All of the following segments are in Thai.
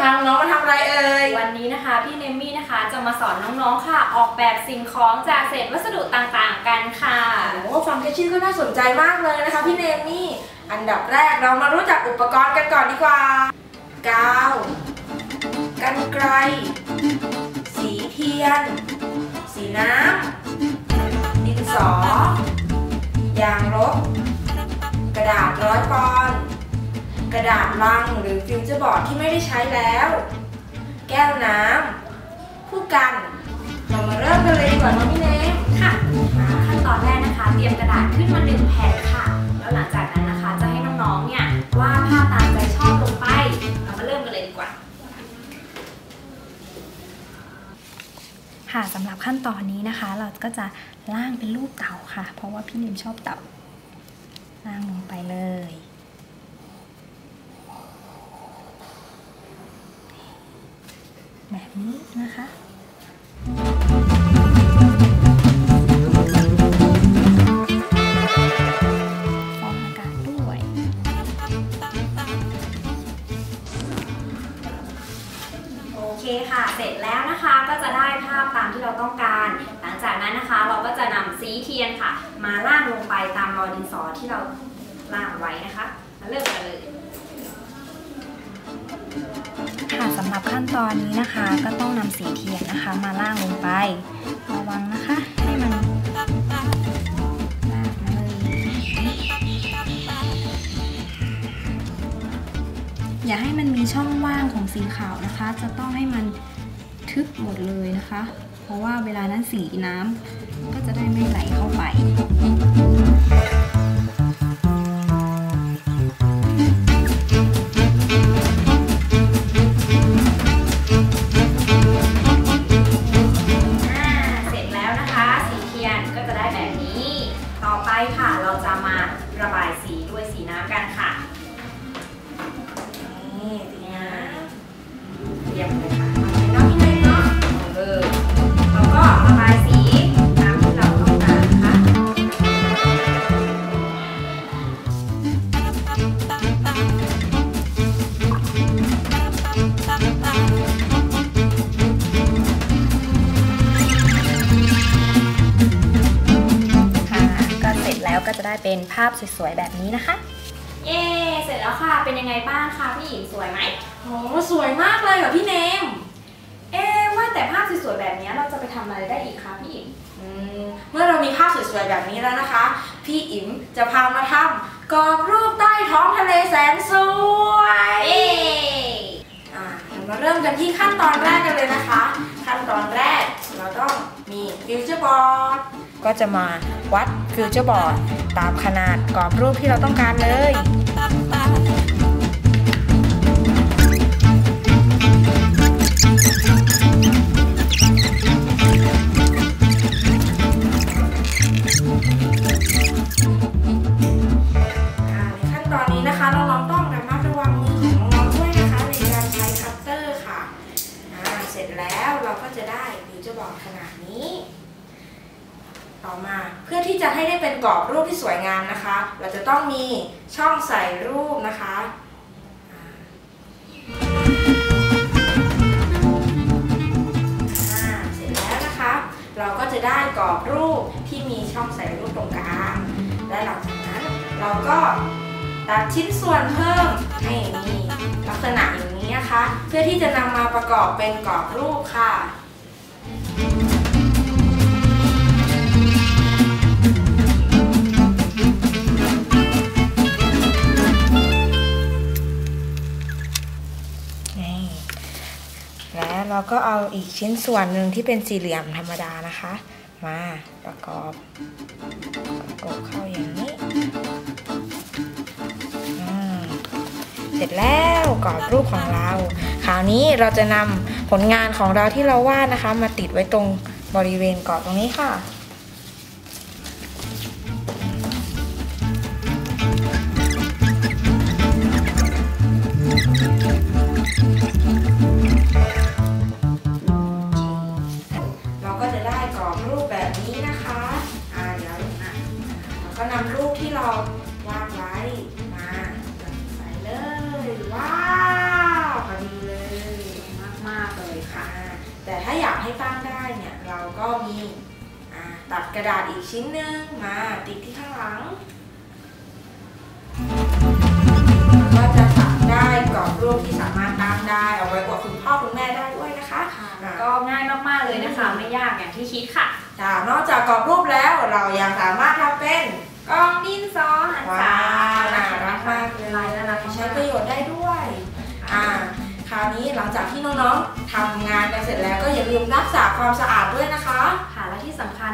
เนมี่จะพาน้องๆมาทำอะไรเอ่ยวันนี้นะคะพี่เนมมี่นะคะจะมาสอนน้องๆค่ะ ออกแบบสิ่งของจากเศษวัสดุต่างๆ กันค่ะโอ้ฟังแค่ชื่อก็น่าสนใจมากเลยนะคะพี่เนมี่อันดับแรกเรามารู้จักอุปกรณ์กันก่อนดีกว่ากาวกันไกรสีเทียน สีน้ำดินสอ ยางลบกระดาษร้อยปอนด์ กระดาษลังหรือฟิวเจอร์บอร์ดที่ไม่ได้ใช้แล้ว แก้วน้ำผู้กัน เรามาเริ่มกันเลยดีกว่าน้องพี่เนมค่ะขั้นตอนแรกนะคะ เตรียมกระดาษขึ้นมาหนึ่งแผ่นค่ะ แล้วหลังจากนั้นนะคะ จะให้น้องๆ เนี่ยวาดภาพตามใจชอบลงไป เรามาเริ่มกันเลยดีกว่าค่ะสำหรับขั้นตอนนี้นะคะ เราก็จะล่างเป็นรูปเต่าค่ะ เพราะว่าพี่นิมชอบเต่าล่างลงไปเลย แบบนี้นะคะฟองอากาศด้วย โอเคค่ะ เสร็จแล้วนะคะก็จะได้ภาพตามที่เราต้องการ หลังจากนั้นนะคะเราก็จะนำสีเทียนค่ะ มาล่างลงไปตามรอยดินสอที่เราล่างไว้นะคะ มาเริ่มกันเลย ค่ะสำหรับขั้นตอนนี้นะคะ ก็ต้องนำสีเทียนนะคะ มาล่างลงไประวังนะคะ ให้มันอย่าให้มันมีช่องว่างของสีขาวนะคะ จะต้องให้มันทึบหมดเลยนะคะ เพราะว่าเวลานั้นสีน้ำก็จะได้ไม่ไหลเข้าไป แล้วก็จะได้เป็นภาพสวยๆแบบนี้นะคะ เย้เสร็จแล้วค่ะ เป็นยังไงบ้างคะพี่หญิงสวยไหมำโอ้สวยมากเลยค่ะพี่เนม เอ๊ะว่าแต่ภาพสวยๆแบบนี้เราจะไปทำอะไรได้อีกคะพี่หญิงอืมเมื่อเรามีภาพสวยๆแบบนี้แล้วนะคะ พี่อิ๋มจะพามาทำกรอบรูปใต้ท้องทะเลแสนสวยเอ๊อ่าเรามาเริ่มกันที่ขั้นตอนแรกกันเลยนะคะ ขั้นตอนแรกเราต้องมีฟิวเจอร์บอร์ดก็จะมาวัด ฟิวเจอร์บอร์ดตามขนาดกรอบรูปที่เราต้องการเลย ให้ได้เป็นกรอบรูปที่สวยงามนะคะ เราจะต้องมีช่องใส่รูปนะคะเสร็จแล้วนะคะ เราก็จะได้กรอบรูปที่มีช่องใส่รูปตรงกลาง และหลังจากนั้นเราก็ตัดชิ้นส่วนเพิ่มให้มีลักษณะอย่างนี้นะคะ เพื่อที่จะนำมาประกอบเป็นกรอบรูปค่ะ ก็เอาอีกชิ้นส่วนหนึ่งที่เป็นสี่เหลี่ยมธรรมดานะคะ มาประกอบประกบเข้าอย่างนี้เสร็จแล้วกรอบรูปของเรา คราวนี้เราจะนำผลงานของเราที่เราวาดนะคะ มาติดไว้ตรงบริเวณกรอบตรงนี้ค่ะ ระดาษอีกชิ้นหนึ่งมาติดที่ข้างหลัง ก็จะตัดได้กรอบรูปที่สามารถตั้งได้เอาไว้อวดคุณพ่อคุณแม่ได้ด้วยนะคะอ่าก็ง่ายมากๆเลยนะคะไม่ยากอย่างที่คิดค่ะจ้านอกจากกรอบรูปแล้วเรายังสามารถทำเป็นกล่องดินสอหันว้าษาวน่ารักมากเลยลายน่ารักมากใช้ประโยชน์ได้ด้วยอ่าคราวนี้หลังจากที่น้องๆทำงานกันเสร็จแล้วก็อย่าลืมรักษาความสะอาดด้วยนะคะค่ะ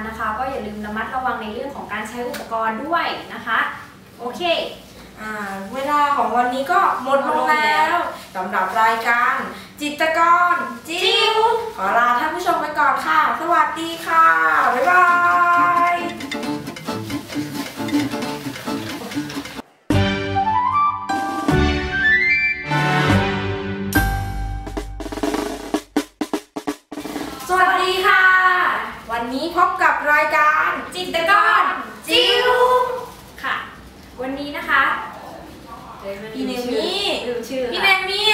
และที่สำคัญนะคะ ก็อย่าลืมระมัดระวังในเรื่องของการใช้อุปกรณ์ด้วยนะคะ โอเคอ่าเวลาของวันนี้ก็หมดลงแล้วสำหรับรายการจิตรกรจิ๋วขอลาท่านผู้ชมไปก่อนค่ะ สวัสดีค่ะ บ๊ายบายี้พบกับรายการจิตกรจิ๋วค่ะ วันนี้นะคะพี่เนมี่พี่เนมี่